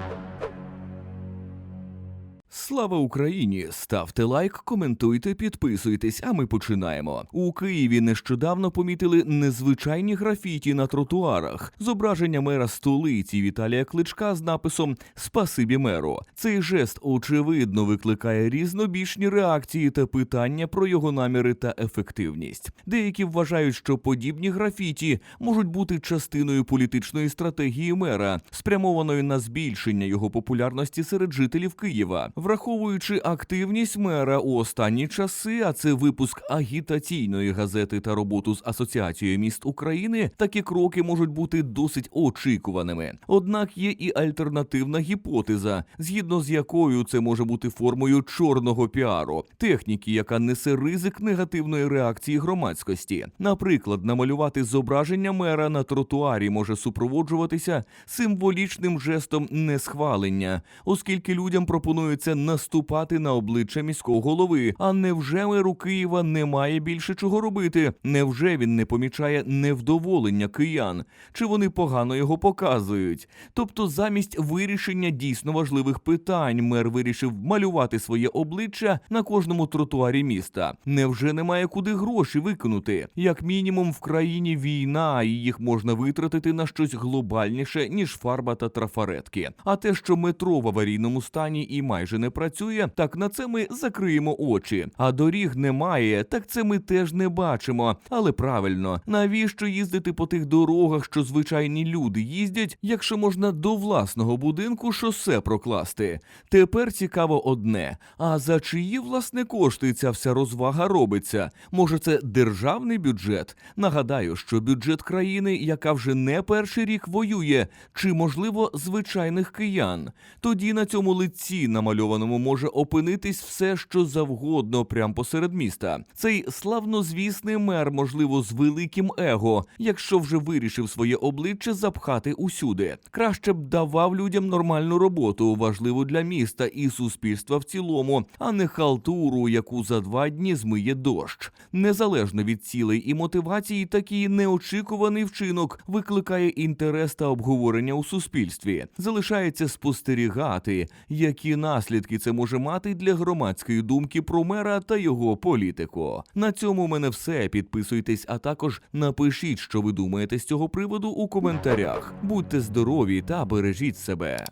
Thank you. Слава Україні! Ставте лайк, коментуйте, підписуйтесь. А ми починаємо. У Києві нещодавно помітили незвичайні графіті на тротуарах, зображення мера столиці Віталія Кличка з написом Спасибі меру. Цей жест очевидно викликає різнобічні реакції та питання про його наміри та ефективність. Деякі вважають, що подібні графіті можуть бути частиною політичної стратегії мера, спрямованої на збільшення його популярності серед жителів Києва, враховуючи активність мера у останні часи, а це випуск агітаційної газети та роботу з асоціацією міст України. Такі кроки можуть бути досить очікуваними. Однак є і альтернативна гіпотеза, згідно з якою це може бути формою чорного піару, техніки, яка несе ризик негативної реакції громадськості. Наприклад, намалювати зображення мера на тротуарі може супроводжуватися символічним жестом несхвалення, оскільки людям пропонується наступати на обличчя міського голови. А невже меру Києва немає більше чого робити? Невже він не помічає невдоволення киян? Чи вони погано його показують? Тобто, замість вирішення дійсно важливих питань, мер вирішив малювати своє обличчя на кожному тротуарі міста. Невже немає куди гроші викинути? Як мінімум, в країні війна, і їх можна витратити на щось глобальніше, ніж фарба та трафаретки. А те, що метро в аварійному стані і майже не працює, так на це ми закриємо очі. А доріг немає, так це ми теж не бачимо. Але правильно, навіщо їздити по тих дорогах, що звичайні люди їздять, якщо можна до власного будинку шосе прокласти? Тепер цікаво одне: а за чиї власне кошти ця вся розвага робиться? Може, це державний бюджет? Нагадаю, що бюджет країни, яка вже не перший рік воює, чи можливо звичайних киян. Тоді на цьому лиці намальованому може опинитись все, що завгодно, прямо посеред міста. Цей славнозвісний мер, можливо, з великим его, якщо вже вирішив своє обличчя запхати усюди. Краще б давав людям нормальну роботу, важливу для міста і суспільства в цілому, а не халтуру, яку за два дні змиє дощ. Незалежно від цілей і мотивації, такий неочікуваний вчинок викликає інтерес та обговорення у суспільстві. Залишається спостерігати, які наслідки це може мати для громадської думки про мера та його політику. На цьому мене все. Підписуйтесь, а також напишіть, що ви думаєте з цього приводу у коментарях. Будьте здорові та бережіть себе.